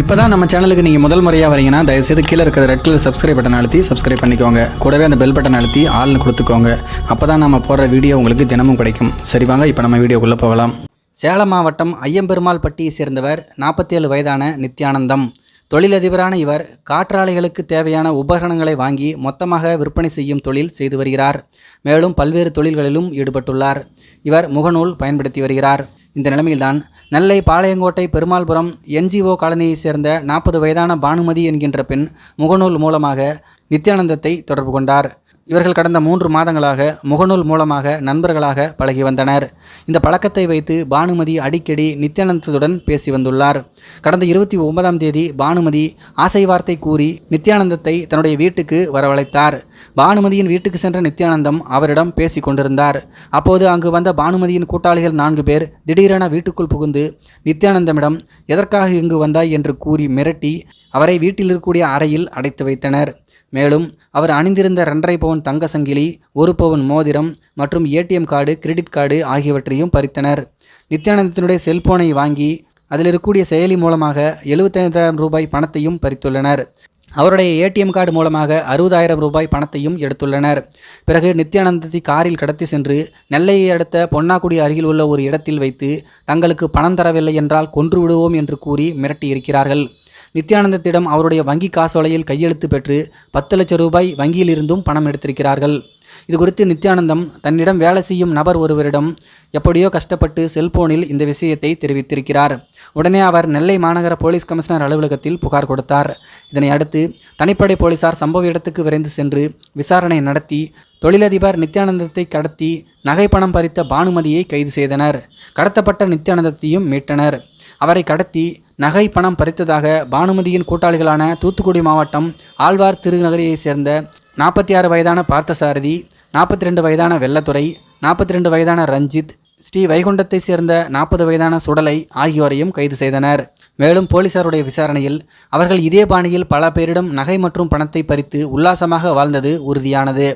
இப்போ தான் நம்ம சேனலுக்கு நீங்கள் முதல் முறையாக வரீங்கன்னா தயவுசெய்து கீழே இருக்கிற ரெட் கலர் சப்ஸ்கிரைப் பட்டன் அழுத்தி சப்ஸ்கிரைப் பண்ணிக்கோங்க. கூடவே அந்த பெல் பட்டன் அழுத்தி ஆள்னு கொடுத்துக்கோங்க. அப்போ தான் நம்ம போடுற வீடியோ உங்களுக்கு தினமும் கிடைக்கும். சரி வாங்க இப்போ நம்ம வீடியோக்குள்ளே போகலாம். சேலம் மாவட்டம் ஐயம்பெருமாள் பட்டியை சேர்ந்தவர் நாற்பத்தி ஏழு வயதான நித்யானந்தம். தொழிலதிபரான இவர் காற்றாலைகளுக்கு தேவையான உபகரணங்களை வாங்கி மொத்தமாக விற்பனை செய்யும் தொழில் செய்து வருகிறார். மேலும் பல்வேறு தொழில்களிலும் ஈடுபட்டுள்ளார். இவர் முகநூல் பயன்படுத்தி வருகிறார். இந்த நிலைமையில்தான் நெல்லை பாளையங்கோட்டை பெருமாள்புரம் என்ஜிஓ காலனியைச் சேர்ந்த நாற்பது வயதான பானுமதி என்கின்ற பெண் முகநூல் மூலமாக நித்யானந்தத்தை தொடர்பு கொண்டார். இவர்கள் கடந்த மூன்று மாதங்களாக முகநூல் மூலமாக நண்பர்களாக பழகி வந்தனர். இந்த பழக்கத்தை வைத்து பானுமதி அடிக்கடி நித்யானந்தத்துடன் பேசி வந்துள்ளார். கடந்த இருபத்தி ஒன்பதாம் தேதி பானுமதி ஆசை வார்த்தை கூறி நித்யானந்தத்தை தன்னுடைய வீட்டுக்கு வரவழைத்தார். பானுமதியின் வீட்டுக்கு சென்ற நித்யானந்தம் அவரிடம் பேசி கொண்டிருந்தார். அப்போது அங்கு வந்த பானுமதியின் கூட்டாளிகள் நான்கு பேர் திடீரென வீட்டுக்குள் புகுந்து நித்யானந்தமிடம் எதற்காக இங்கு வந்தாய்? என்று கூறி மிரட்டி அவரை வீட்டில் இருக்கக்கூடிய அறையில் அடைத்து வைத்தனர். மேலும் அவர் அணிந்திருந்த ரெண்டரை பவுன் தங்க சங்கிலி ஒரு பவுன் மோதிரம் மற்றும் ஏடிஎம் கார்டு கிரெடிட் கார்டு ஆகியவற்றையும் பறித்தனர். நித்யானந்தத்தினுடைய செல்போனை வாங்கி அதில் இருக்கக்கூடிய செயலி மூலமாக எழுபத்தைந்தாயிரம் ரூபாய் பணத்தையும் பறித்துள்ளனர். அவருடைய ஏடிஎம் கார்டு மூலமாக அறுபதாயிரம் ரூபாய் பணத்தையும் எடுத்துள்ளனர். பிறகு நித்யானந்தத்தை காரில் கடத்தி சென்று நெல்லையை அடுத்த பொன்னாக்குடி அருகில் உள்ள ஒரு இடத்தில் வைத்து தங்களுக்கு பணம் தரவில்லை என்றால் கொன்று விடுவோம் என்று கூறி மிரட்டியிருக்கிறார்கள். நித்யானந்தத்திடம் அவருடைய வங்கி காசோலையில் கையெழுத்து பெற்று பத்து லட்சம் ரூபாய் வங்கியிலிருந்தும் பணம் எடுத்திருக்கிறார்கள். இது குறித்து நித்யானந்தம் தன்னிடம் வேலை செய்யும் நபர் ஒருவரிடம் எப்படியோ கஷ்டப்பட்டு செல்போனில் இந்த விஷயத்தை தெரிவித்திருக்கிறார். உடனே அவர் நெல்லை மாநகர போலீஸ் கமிஷனர் அலுவலகத்தில் புகார் கொடுத்தார். இதனை அடுத்து தனிப்படை போலீசார் சம்பவ இடத்துக்கு விரைந்து சென்று விசாரணை நடத்தி தொழிலதிபர் நித்யானந்தத்தை கடத்தி நகை பணம் பறித்த பானுமதியை கைது செய்தனர். கடத்தப்பட்ட நித்யானந்தத்தையும் மீட்டனர். அவரை கடத்தி நகை பணம் பறித்ததாக பானுமதியின் கூட்டாளிகளான தூத்துக்குடி மாவட்டம் ஆழ்வார் திருநகரியைச் சேர்ந்த நாற்பத்தி ஆறு வயதான பார்த்தசாரதி நாற்பத்தி ரெண்டு வயதான வெள்ளத்துறை நாற்பத்தி ரெண்டு வயதான ரஞ்சித் ஸ்ரீ வைகுண்டத்தை சேர்ந்த நாற்பது வயதான சுடலை ஆகியோரையும் கைது செய்தனர். மேலும் போலீசாருடைய விசாரணையில் அவர்கள் இதே பாணியில் பல பேரிடம் நகை மற்றும் பணத்தை பறித்து உல்லாசமாக வாழ்ந்தது உறுதியானது.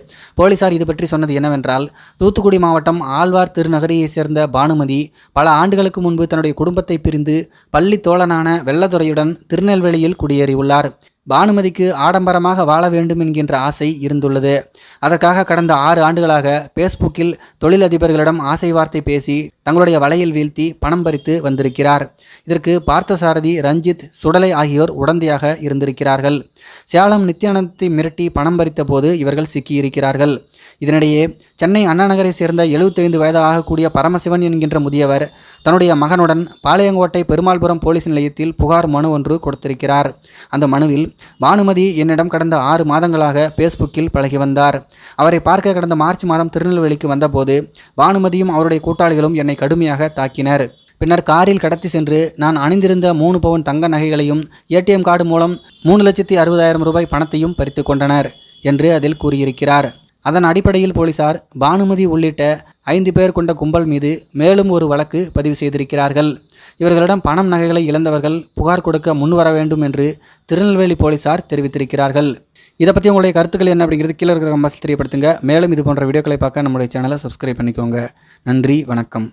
போலீசார் இது பற்றி சொன்னது என்னவென்றால் தூத்துக்குடி மாவட்டம் ஆழ்வார் திருநகரியைச் சேர்ந்த பானுமதி பல ஆண்டுகளுக்கு முன்பு தன்னுடைய குடும்பத்தை பிரிந்து பள்ளி தோழனான வெள்ளதுறையுடன் திருநெல்வேலியில் குடியேறியுள்ளார். பானுமதிக்கு ஆடம்பரமாக வாழ வேண்டும் என்கின்ற ஆசை இருந்துள்ளது. அதற்காக கடந்த ஆறு ஆண்டுகளாக பேஸ்புக்கில் தொழிலதிபர்களிடம் ஆசை வார்த்தை பேசி தங்களுடைய வலையில் வீழ்த்தி பணம் பறித்து வந்திருக்கிறார். இதற்கு பார்த்தசாரதி ரஞ்சித் சுடலை ஆகியோர் உடந்தையாக இருந்திருக்கிறார்கள். சேலம் நித்யானந்தத்தை மிரட்டி பணம் பறித்த போது இவர்கள் சிக்கியிருக்கிறார்கள். இதனிடையே சென்னை அண்ணா நகரை சேர்ந்த எழுபத்தைந்து வயதாக கூடிய பரமசிவன் என்கின்ற முதியவர் தன்னுடைய மகனுடன் பாளையங்கோட்டை பெருமாள்புரம் போலீஸ் நிலையத்தில் புகார் மனு ஒன்று கொடுத்திருக்கிறார். அந்த மனுவில் பானுமதி என்னிடம் கடந்த ஆறு மாதங்களாக பேஸ்புக்கில் பழகி வந்தார். அவரை பார்க்க கடந்த மார்ச் மாதம் திருநெல்வேலிக்கு வந்தபோது பானுமதியும் அவருடைய கூட்டாளிகளும் என்னை கடுமையாக தாக்கினர். பின்னர் காரில் கடத்தி சென்று நான் அணிந்திருந்த மூணு பவுன் தங்க நகைகளையும் ஏடிஎம் கார்டு மூலம் மூணு லட்சத்தி அறுபதாயிரம் ரூபாய் பணத்தையும் பறித்து கொண்டனர் என்று அதில் கூறியிருக்கிறார். அதன் அடிப்படையில் போலீசார் பானுமதி உள்ளிட்ட ஐந்து பேர் கொண்ட கும்பல் மீது மேலும் ஒரு வழக்கு பதிவு செய்திருக்கிறார்கள். இவர்களிடம் பணம் நகைகளை இழந்தவர்கள் புகார் கொடுக்க முன்வர வேண்டும் என்று திருநெல்வேலி போலீசார் தெரிவித்திருக்கிறார்கள். இதை பற்றி உங்களுடைய கருத்துக்கள் என்ன அப்படிங்கிறது கீழே இருக்கிற கம்பாஸ் தெரியப்படுத்துங்க. மேலும் இது போன்ற வீடியோக்களை பார்க்க நம்முடைய சேனலை சப்ஸ்கிரைப் பண்ணிக்கோங்க. நன்றி வணக்கம்.